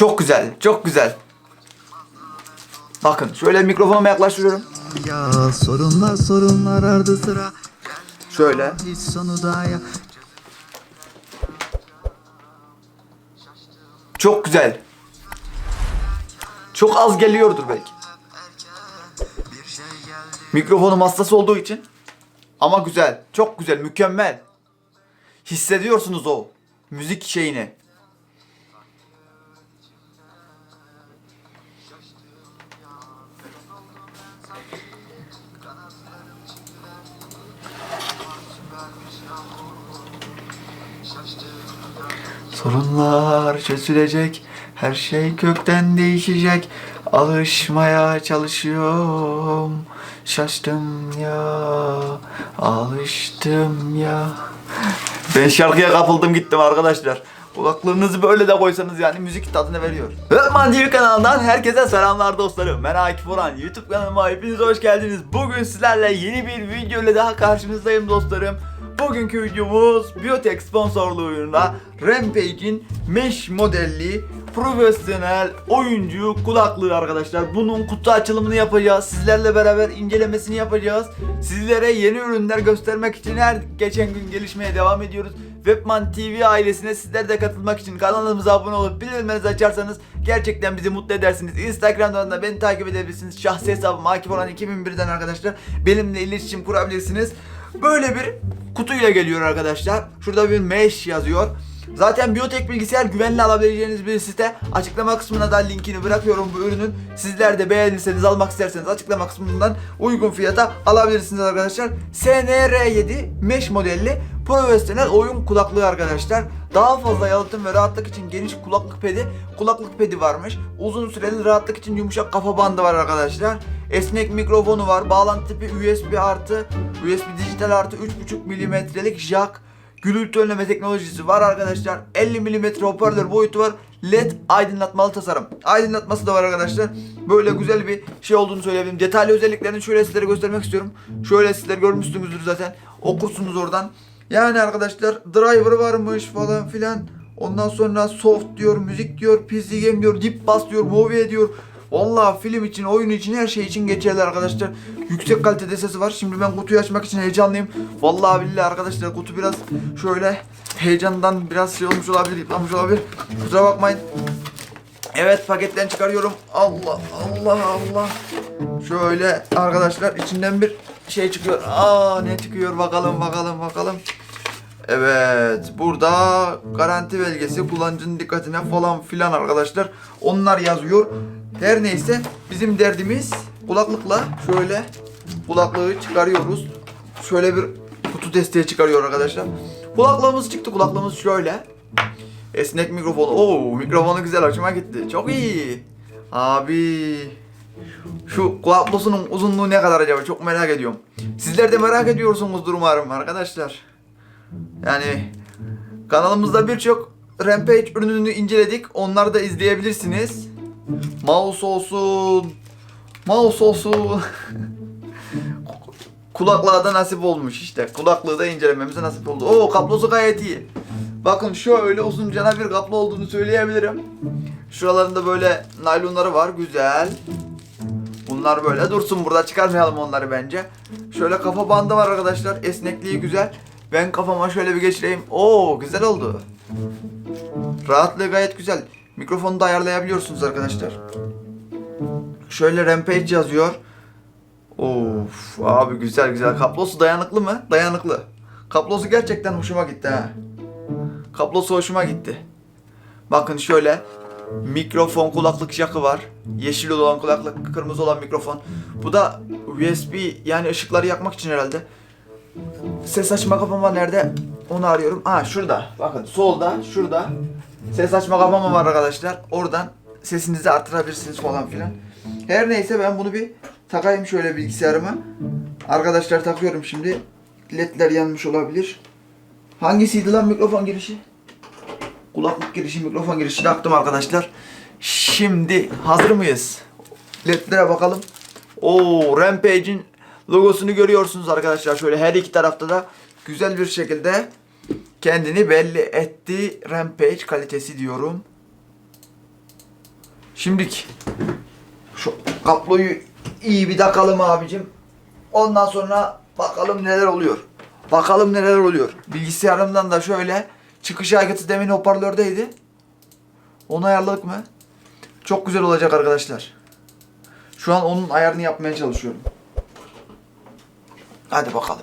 Çok güzel, çok güzel. Bakın şöyle mikrofonuma yaklaştırıyorum. Ya sorunlar sorunlar ardı sıra Şöyle. Hiç sonu da ya Çok güzel. Çok az geliyordur belki. Mikrofonum hassas olduğu için. Ama güzel. Çok güzel. Mükemmel. Hissediyorsunuz o müzik şeyini. Sorunlar çözülecek, her şey kökten değişecek. Alışmaya çalışıyorum, şaştım ya, alıştım ya. Ben şarkıya kapıldım gittim arkadaşlar. Kulaklığınızı böyle de koysanız yani müzik tadını veriyor. Ökman TV kanalından herkese selamlar dostlarım. Ben Akif Orhan. YouTube kanalıma hepiniz hoş geldiniz. Bugün sizlerle yeni bir video ile daha karşınızdayım dostlarım. Bugünkü videomuz Biotech sponsorluğunda Rampage'in Mesh modelli profesyonel oyuncu kulaklığı arkadaşlar. Bunun kutu açılımını yapacağız. Sizlerle beraber incelemesini yapacağız. Sizlere yeni ürünler göstermek için her geçen gün gelişmeye devam ediyoruz. Webman TV ailesine sizler de katılmak için kanalımıza abone olup bildirimlerinizi açarsanız gerçekten bizi mutlu edersiniz. Instagram'dan da beni takip edebilirsiniz. Şahsi hesabım Akif Orhan 2001'den arkadaşlar. Benimle iletişim kurabilirsiniz. Böyle bir kutuyla geliyor arkadaşlar. Şurada bir mesh yazıyor. Zaten Biyotek bilgisayar güvenli alabileceğiniz bir site. Açıklama kısmına da linkini bırakıyorum bu ürünün. Sizler de beğenirseniz almak isterseniz açıklama kısmından uygun fiyata alabilirsiniz arkadaşlar. SNR7 mesh modelli profesyonel oyun kulaklığı arkadaşlar. Daha fazla yalıtım ve rahatlık için geniş kulaklık pedi, kulaklık pedi varmış. Uzun süreli rahatlık için yumuşak kafa bandı var arkadaşlar. Esnek mikrofonu var. Bağlantı tipi USB artı, USB dijital artı 3.5 milimetrelik jack. Gürültü önleme teknolojisi var arkadaşlar. 50 mm hoparlör boyutu var. LED aydınlatmalı tasarım. Aydınlatması da var arkadaşlar. Böyle güzel bir şey olduğunu söyleyebilirim. Detaylı özelliklerini şöyle sizlere göstermek istiyorum. Şöyle sizler görmüşsünüzdür zaten. Okursunuz oradan. Yani arkadaşlar driver varmış falan filan. Ondan sonra soft diyor, müzik diyor, PC game diyor, deep bass diyor, movie diyor. Vallahi film için, oyun için, her şey için geçerli arkadaşlar. Yüksek kalitede sesi var. Şimdi ben kutuyu açmak için heyecanlıyım. Vallahi billahi arkadaşlar kutu biraz şöyle heyecandan biraz şey olmuş olabilir, yıpranmış olabilir. Kusura bakmayın. Evet paketten çıkarıyorum. Allah Allah Allah. Şöyle arkadaşlar içinden bir şey çıkıyor. Aa ne çıkıyor bakalım bakalım bakalım. Evet burada garanti belgesi kullanıcının dikkatine falan filan arkadaşlar. Onlar yazıyor. Her neyse bizim derdimiz kulaklıkla şöyle kulaklığı çıkarıyoruz. Şöyle bir kutu desteği çıkarıyor arkadaşlar. Kulaklığımız çıktı. Kulaklığımız şöyle. Esnek mikrofon. Oo mikrofonu güzel hoşuma gitti. Çok iyi. Abi şu kulaklısunun uzunluğu ne kadar acaba çok merak ediyorum. Sizler de merak ediyorsunuzdur umarım arkadaşlar. Yani kanalımızda birçok Rampage ürününü inceledik. Onları da izleyebilirsiniz. Mouse olsun. Mouse olsun. Kulaklığa da nasip olmuş işte. Kulaklığı da incelememize nasip oldu. Oo kablosu gayet iyi. Bakın şöyle uzun cana bir kablo olduğunu söyleyebilirim. Şuralarında böyle naylonları var. Güzel. Bunlar böyle dursun burada çıkarmayalım onları bence. Şöyle kafa bandı var arkadaşlar. Esnekliği güzel. Ben kafama şöyle bir geçireyim. Oo güzel oldu. Rahatlığı gayet güzel. Mikrofonu da ayarlayabiliyorsunuz arkadaşlar. Şöyle Rampage yazıyor. Of abi güzel güzel. Kablosu dayanıklı mı? Dayanıklı. Kablosu gerçekten hoşuma gitti ha. Kablosu hoşuma gitti. Bakın şöyle mikrofon kulaklık jackı var. Yeşil olan kulaklık, kırmızı olan mikrofon. Bu da USB yani ışıkları yakmak için herhalde. Ses açma kapama nerede? Onu arıyorum. Aa şurada. Bakın solda, şurada. Ses açma kapama var arkadaşlar. Oradan sesinizi artırabilirsiniz falan filan. Her neyse ben bunu bir takayım şöyle bilgisayarıma. Arkadaşlar takıyorum şimdi. Ledler yanmış olabilir. Hangisiydi lan mikrofon girişi? Kulaklık girişi, mikrofon girişi taktım arkadaşlar. Şimdi hazır mıyız? Ledlere bakalım. Oo, Rampage'in logosunu görüyorsunuz arkadaşlar. Şöyle her iki tarafta da güzel bir şekilde kendini belli etti. Rampage kalitesi diyorum. Şimdik şu kabloyu iyi bir takalım abicim. Ondan sonra bakalım neler oluyor. Bakalım neler oluyor. Bilgisayarımdan da şöyle çıkış aygıtı demin hoparlördeydi. Onu ayarladık mı? Çok güzel olacak arkadaşlar. Şu an onun ayarını yapmaya çalışıyorum. Hadi bakalım.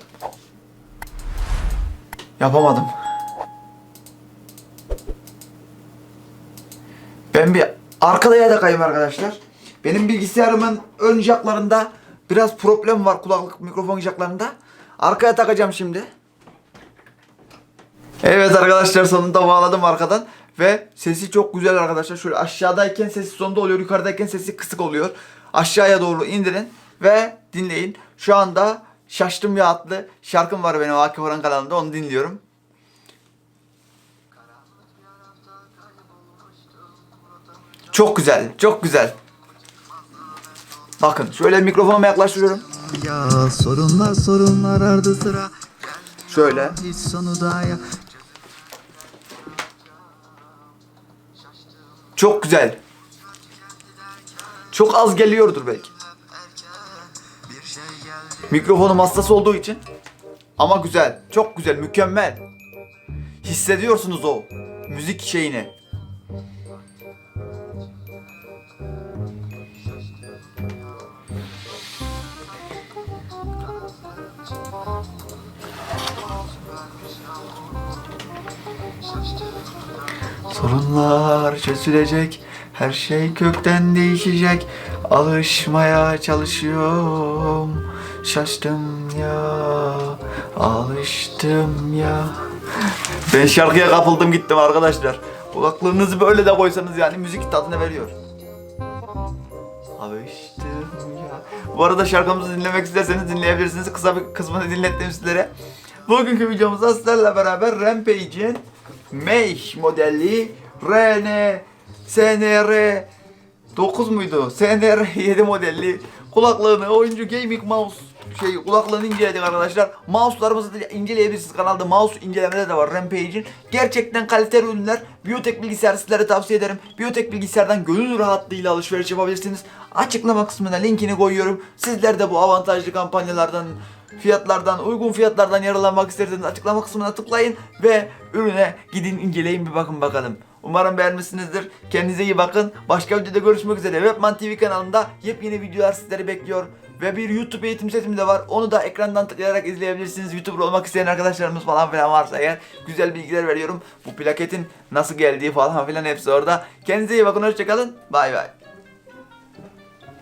Yapamadım. Ben bir arkada yadakayım arkadaşlar. Benim bilgisayarımın ön jacklarında biraz problem var kulaklık mikrofon jacklarında. Arkaya takacağım şimdi. Evet arkadaşlar sonunda bağladım arkadan. Ve sesi çok güzel arkadaşlar. Şöyle aşağıdayken sesi sonunda oluyor. Yukarıdayken sesi kısık oluyor. Aşağıya doğru indirin ve dinleyin. Şu anda Şaştım Ya adlı şarkım var benim Akif Orhan kanalında. Onu dinliyorum. Çok güzel, çok güzel. Bakın şöyle mikrofonuma yaklaştırıyorum. Ya sorunlar sorunlar ardı sıra Şöyle. Hiç sonu daha ya Çok güzel. Çok az geliyordur belki. Mikrofonum hassas olduğu için. Ama güzel. Çok güzel. Mükemmel. Hissediyorsunuz o müzik şeyini. Sorunlar çözülecek, her şey kökten değişecek. Alışmaya çalışıyorum, şaştım ya, alıştım ya. Ben şarkıya kapıldım gittim arkadaşlar. Kulaklığınızı böyle de koysanız yani müzik tadını veriyor. Alıştım ya. Bu arada şarkımızı dinlemek isterseniz dinleyebilirsiniz. Kısa bir kısmını dinlettim sizlere. Bugünkü videomuzda sizlerle beraber Rampage'in Mesh modelli RN SNR 9 muydu? SNR 7 modelli kulaklığını oyuncu gaming mouse şey kulaklığını inceledik arkadaşlar. Mouse'larımızı da inceleyebilirsiniz kanalda. Mouse incelemeleri de var Rampage'in. Gerçekten kaliteli ürünler. Biyotek bilgisayar sizlere tavsiye ederim. Biyotek bilgisayardan gönül rahatlığıyla alışveriş yapabilirsiniz. Açıklama kısmına linkini koyuyorum. Sizler de bu avantajlı kampanyalardan fiyatlardan, uygun fiyatlardan yararlanmak isterseniz açıklama kısmına tıklayın ve ürüne gidin inceleyin bir bakın bakalım. Umarım beğenmişsinizdir. Kendinize iyi bakın. Başka videoda görüşmek üzere. Webman TV kanalında yepyeni videolar sizleri bekliyor. Ve bir YouTube eğitim setimi de var. Onu da ekrandan tıklayarak izleyebilirsiniz. YouTuber olmak isteyen arkadaşlarımız falan filan varsa eğer güzel bilgiler veriyorum. Bu plaketin nasıl geldiği falan filan hepsi orada. Kendinize iyi bakın. Hoşçakalın. Bay bay.